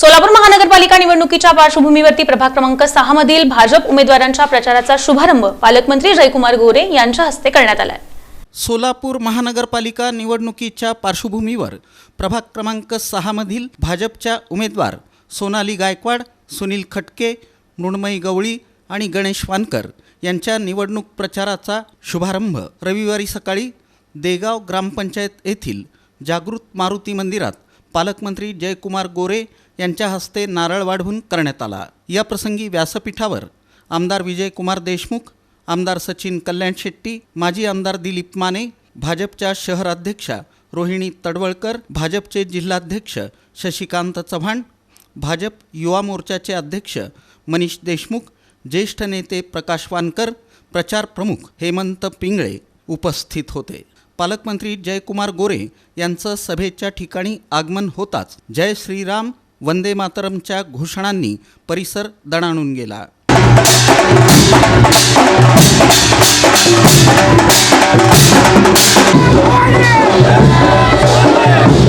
सोलापूर महानगरपालिका निवडणुकीच्या पार्श्वभूमीवरती प्रभाग क्रमांक सहा मधील भाजप उमेदवारांच्या प्रचाराचा शुभारंभ पालकमंत्री जयकुमार गोरे यांच्या हस्ते करण्यात आला सोलापूर महानगरपालिका निवडणुकीच्या पार्श्वभूमीवर प्रभाग क्रमांक सहामधील भाजपच्या उमेदवार सोनाली गायकवाड सुनील खटके मृण्मयी गवळी आणि गणेश वानकर यांच्या निवडणूक प्रचाराचा शुभारंभ रविवारी सकाळी देगाव ग्रामपंचायत येथील जागृत मारुती मंदिरात पालकमंत्री जयकुमार गोरे यांच्या हस्ते नारळ वाढवून करण्यात आला. या प्रसंगी व्यासपीठावर आमदार विजयकुमार देशमुख आमदार सचिन कल्याण शेट्टी माजी आमदार दिलीप माने भाजपच्या शहराध्यक्षा रोहिणी तडवळकर भाजपचे जिल्हाध्यक्ष शशिकांत चव्हाण भाजप युवा मोर्चाचे अध्यक्ष मनीष देशमुख ज्येष्ठ नेते प्रकाश वानकर प्रचार प्रमुख हेमंत पिंगळे उपस्थित होते. पालकमंत्री जयकुमार गोरे यांचं सभेच्या ठिकाणी आगमन होताच जय श्रीराम वंदे मातरमच्या घोषणांनी परिसर दणाणून गेला Yeah!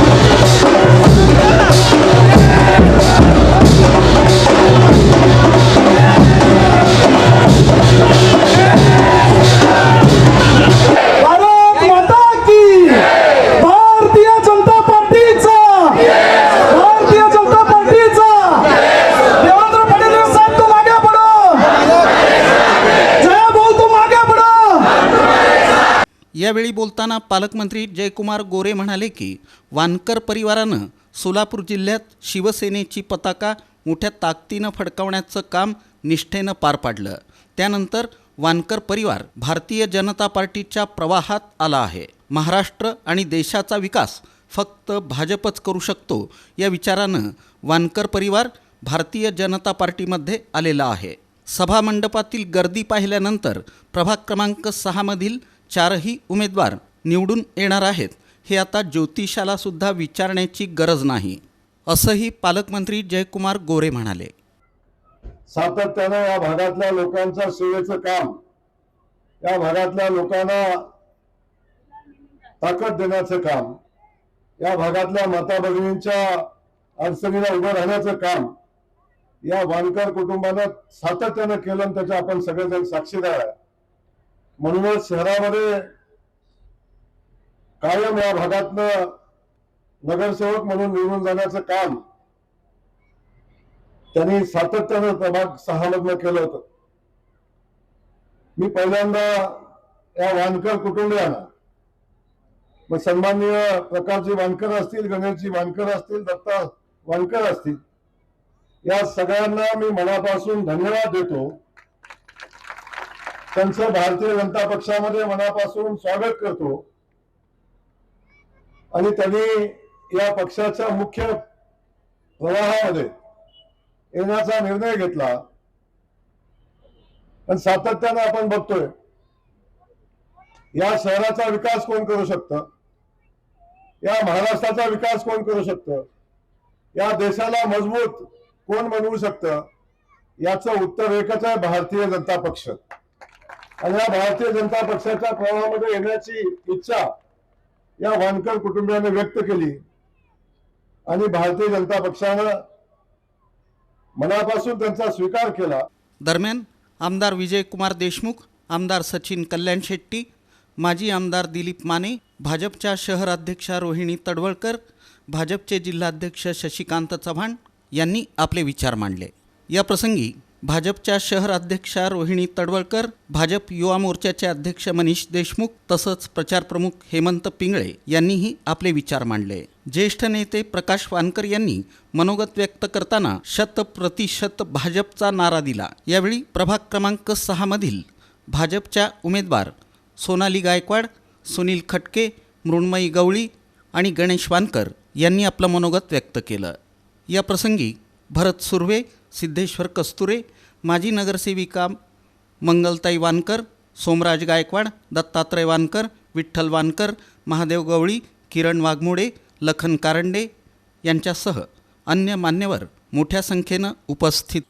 यावेळी बोलताना पालकमंत्री जयकुमार गोरे म्हणाले की वानकर परिवारानं सोलापूर जिल्ह्यात शिवसेनेची पताका मोठ्या ताकदीनं फडकावण्याचं काम निष्ठेनं पार पाडलं. त्यानंतर वानकर परिवार भारतीय जनता पार्टीच्या प्रवाहात आला आहे. महाराष्ट्र आणि देशाचा विकास फक्त भाजपच करू शकतो या विचारानं वानकर परिवार भारतीय जनता पार्टीमध्ये आलेला आहे. सभामंडपातील गर्दी पाहिल्यानंतर प्रभाग क्रमांक सहामधील चारही उमेदवार निवडून येणार आहेत हे आता ज्योतिषाला सुद्धा विचारण्याची गरज नाही असंही पालकमंत्री जयकुमार गोरे म्हणाले. सातत्यानं या भागातल्या लोकांच्या सेवेचं काम या भागातल्या लोकांना ताकद देण्याचं काम या भागातल्या माता भगिनींच्या अडचणीला उभं राहण्याचं काम या वानकर कुटुंबानं सातत्यानं केलं त्याच्या आपण सगळेजण साक्षीदार आहे. म्हणूनच शहरामध्ये कायम या भागातनं नगरसेवक म्हणून निवडून जाण्याचं काम त्यांनी सातत्यानं प्रभाग सहा केलं होतं. मी पहिल्यांदा या वानकर कुटुंबियांना मग सन्माननीय प्रकारची वानकर असतील गणेशजी वानकर असतील दत्ता वानकर असतील या सगळ्यांना मी मनापासून धन्यवाद देतो. त्यांचं भारतीय जनता पक्षामध्ये मनापासून स्वागत करतो. आणि त्यांनी या पक्षाच्या मुख्य प्रवाहामध्ये येण्याचा निर्णय घेतला. आणि सातत्यानं आपण बघतोय या शहराचा विकास कोण करू शकतं? या महाराष्ट्राचा विकास कोण करू शकतं? या देशाला मजबूत कोण बनवू शकतं? याचं उत्तर एकच आहे भारतीय जनता पक्ष. आणि या भारतीय जनता पक्षाच्या प्रवाहामध्ये येण्याची इच्छा या वानकर कुटुंबियाने व्यक्त केली. आणि भारतीय जनता पक्षानं मनापासून त्यांचा स्वीकार केला. दरम्यान आमदार विजयकुमार देशमुख आमदार सचिन कल्याण शेट्टी माजी आमदार दिलीप माने भाजपच्या शहराध्यक्षा रोहिणी तडवळकर भाजपचे जिल्हाध्यक्ष शशिकांत चव्हाण यांनी आपले विचार मांडले. या प्रसंगी भाजपच्या शहर अध्यक्षा रोहिणी तडवळकर भाजप युवा मोर्चाचे अध्यक्ष मनीष देशमुख तसंच प्रचारप्रमुख हेमंत पिंगळे यांनीही आपले विचार मांडले. ज्येष्ठ नेते प्रकाश वानकर यांनी मनोगत व्यक्त करताना शत प्रतिशत भाजपचा नारा दिला. यावेळी प्रभाग क्रमांक सहामधील भाजपच्या उमेदवार सोनाली गायकवाड सुनील खटके मृण्मयी गवळी आणि गणेश वानकर यांनी आपलं मनोगत व्यक्त केलं. या प्रसंगी भरत सुर्वे सिद्धेश्वर कस्तुरे माजी नगरसेविका मंगलताई वानकर सोमराज गायकवाड दत्तात्रय वानकर विठ्ठल वानकर महादेव गवळी किरण वाघमोडे लखन कारंडे यांच्यासह अन्य मान्यवर मोठ्या संख्येनं उपस्थित